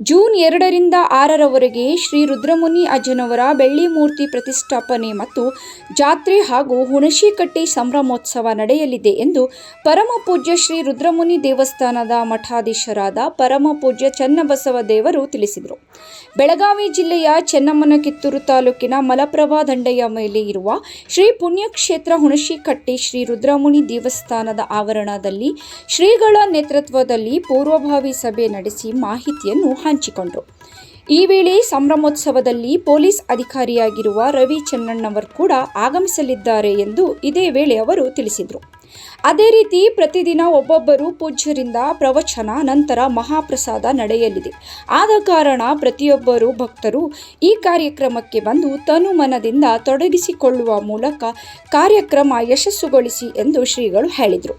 June ಎರಡರಿಂದ ಆರರವರೆಗೆ ಶ್ರೀ ರುದ್ರಮುನಿ ಅಜ್ಜನವರ ಬೆಳ್ಳಿ ಮೂರ್ತಿ ಪ್ರತಿಷ್ಠಾಪನೆ ಮತ್ತು ಜಾತ್ರೆ ಹಾಗೂ ಹುಣಶಿಕಟ್ಟಿ ಸಂಭ್ರಮೋತ್ಸವ ನಡೆಯಲಿದೆ ಎಂದು ಪರಮ ಪೂಜ್ಯ ಶ್ರೀ ರುದ್ರಮುನಿ ದೇವಸ್ಥಾನದ ಮಠಾಧೀಶರಾದ ಪರಮ ಪೂಜ್ಯ ಚನ್ನಬಸವ ದೇವರು ತಿಳಿಸಿದರು. ಬೆಳಗಾವಿ ಜಿಲ್ಲೆಯ ಚೆನ್ನಮ್ಮನ ಕಿತ್ತೂರು ತಾಲೂಕಿನ ಮಲಪ್ರಭಾ ದಂಡೆಯ ಮೇಲೆ ಇರುವ ಶ್ರೀ ಪುಣ್ಯಕ್ಷೇತ್ರ ಹುಣಶಿಕಟ್ಟಿ ಶ್ರೀ ರುದ್ರಮುನಿ ದೇವಸ್ಥಾನದ ಆವರಣದಲ್ಲಿ ಶ್ರೀಗಳ ನೇತೃತ್ವದಲ್ಲಿ ಪೂರ್ವಭಾವಿ ಸಭೆ ನಡೆಸಿ ಮಾಹಿತಿಯನ್ನು ಹಂಚಿಕೊಂಡರು. ಈ ವೇಳೆ ಸಂಭ್ರಮೋತ್ಸವದಲ್ಲಿ ಪೊಲೀಸ್ ಅಧಿಕಾರಿಯಾಗಿರುವ ರವಿ ಚೆನ್ನಣ್ಣವರ್ ಕೂಡ ಆಗಮಿಸಲಿದ್ದಾರೆ ಎಂದು ಇದೇ ವೇಳೆ ಅವರು ತಿಳಿಸಿದರು. ಅದೇ ರೀತಿ ಪ್ರತಿದಿನ ಒಬ್ಬೊಬ್ಬರು ಪೂಜ್ಯರಿಂದ ಪ್ರವಚನ, ನಂತರ ಮಹಾಪ್ರಸಾದ ನಡೆಯಲಿದೆ. ಆದ ಕಾರಣ ಪ್ರತಿಯೊಬ್ಬರು ಭಕ್ತರು ಈ ಕಾರ್ಯಕ್ರಮಕ್ಕೆ ಬಂದು ತನು ಮನದಿಂದ ತೊಡಗಿಸಿಕೊಳ್ಳುವ ಮೂಲಕ ಕಾರ್ಯಕ್ರಮ ಯಶಸ್ಸುಗೊಳಿಸಿ ಎಂದು ಶ್ರೀಗಳು ಹೇಳಿದರು.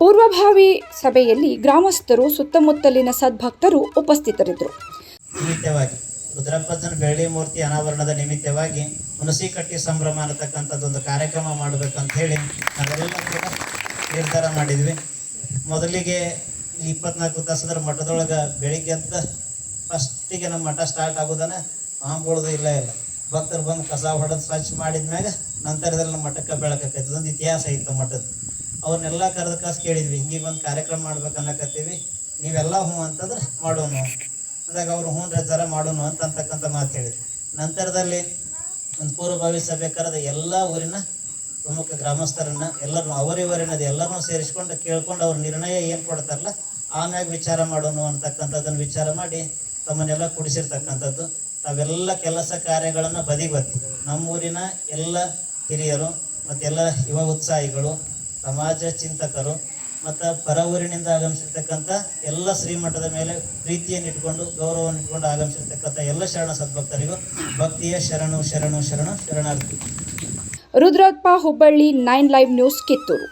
ಪೂರ್ವಭಾವಿ ಸಭೆಯಲ್ಲಿ ಗ್ರಾಮಸ್ಥರು, ಸುತ್ತಮುತ್ತಲಿನ ಸದ್ಭಕ್ತರು ಉಪಸ್ಥಿತರಿದ್ದರು. ನಿಮಿತ್ತವಾಗಿ ರುದ್ರಪ್ಪನ ಬೆಳ್ಳಿ ಮೂರ್ತಿ ಅನಾವರಣದ ನಿಮಿತ್ತವಾಗಿ ಹುಣಸಿಕಟ್ಟಿ ಸಂಭ್ರಮ ಅನ್ನತಕ್ಕಂಥದ್ದೊಂದು ಕಾರ್ಯಕ್ರಮ ಮಾಡಬೇಕಂತ ಹೇಳಿ ನಾವೆಲ್ಲ ಕೂಡ ನಿರ್ಧಾರ ಮಾಡಿದ್ವಿ. ಮೊದಲಿಗೆ ಇಪ್ಪತ್ನಾಲ್ಕು ತಾಸದ್ರ ಮಠದೊಳಗೆ ಬೆಳಿಗ್ಗೆ ಅಂತ ಫಸ್ಟಿಗೆ ನಮ್ಮ ಮಠ ಸ್ಟಾರ್ಟ್ ಆಗೋದನ್ನ ಮಾಂಬುಳದು ಇಲ್ಲ ಇಲ್ಲ ಭಕ್ತರು ಬಂದು ಕಸ ಹೊಡೆದು ಸ್ವಚ್ಛ ಮಾಡಿದ್ಮ್ಯಾಗ ನಂತರದಲ್ಲಿ ನಮ್ಮ ಮಠಕ್ಕೆ ಬೆಳಕೈತೆ ಒಂದು ಇತಿಹಾಸ ಇತ್ತು ಮಠದ ಅವ್ರನ್ನೆಲ್ಲ ಕರೆದ ಕಾಸು ಕೇಳಿದ್ವಿ ಹಿಂಗೆ ಒಂದು ಕಾರ್ಯಕ್ರಮ ಮಾಡ್ಬೇಕು ಅನ್ನಕತ್ತೀವಿ, ನೀವೆಲ್ಲ ಹ್ಞೂ ಅಂತಂದ್ರೆ ಮಾಡೋಣ ಅಂದಾಗ ಅವ್ರು ಹ್ಞೂ ಜರ ಮಾಡೋಣ ಅಂತ ಅಂತಕ್ಕಂಥ ಮಾತು ಹೇಳಿದ್ರು. ನಂತರದಲ್ಲಿ ಒಂದು ಪೂರ್ವಭಾವಿ ಸಭೆ ಕರೆದ ಎಲ್ಲ ಊರಿನ ಪ್ರಮುಖ ಗ್ರಾಮಸ್ಥರನ್ನ ಎಲ್ಲರೂ ಅವರಿವರಿನದು ಎಲ್ಲರನ್ನೂ ಸೇರಿಸ್ಕೊಂಡು ಕೇಳ್ಕೊಂಡು ಅವ್ರ ನಿರ್ಣಯ ಏನು ಕೊಡ್ತಾರಲ್ಲ ಆಮ್ಯಾಗ ವಿಚಾರ ಮಾಡೋಣ ಅಂತಕ್ಕಂಥದ್ದನ್ನು ವಿಚಾರ ಮಾಡಿ ತಮ್ಮನ್ನೆಲ್ಲ ಕುಡಿಸಿರ್ತಕ್ಕಂಥದ್ದು. ತಾವೆಲ್ಲ ಕೆಲಸ ಕಾರ್ಯಗಳನ್ನು ಬದಿಗೊತ್ತಿ. ನಮ್ಮೂರಿನ ಎಲ್ಲ ಹಿರಿಯರು ಮತ್ತೆಲ್ಲ ಯುವ ಉತ್ಸಾಹಿಗಳು ಸಮಾಜ ಚಿಂತಕರು ಮತ್ತು ಪರ ಊರಿನಿಂದ ಆಗಮಿಸಿರ್ತಕ್ಕಂಥ ಎಲ್ಲ ಶ್ರೀಮಠದ ಮೇಲೆ ಪ್ರೀತಿಯನ್ನು ಇಟ್ಕೊಂಡು ಗೌರವವನ್ನು ಇಟ್ಕೊಂಡು ಆಗಮಿಸಿರ್ತಕ್ಕಂಥ ಎಲ್ಲ ಶರಣ ಸದ್ಭಕ್ತರಿಗೂ ಭಕ್ತಿಯ ಶರಣು ಶರಣು ಶರಣು, ಶರಣಾರ್ಥಿ. Rudrappa Hubballi nine live news Kittur.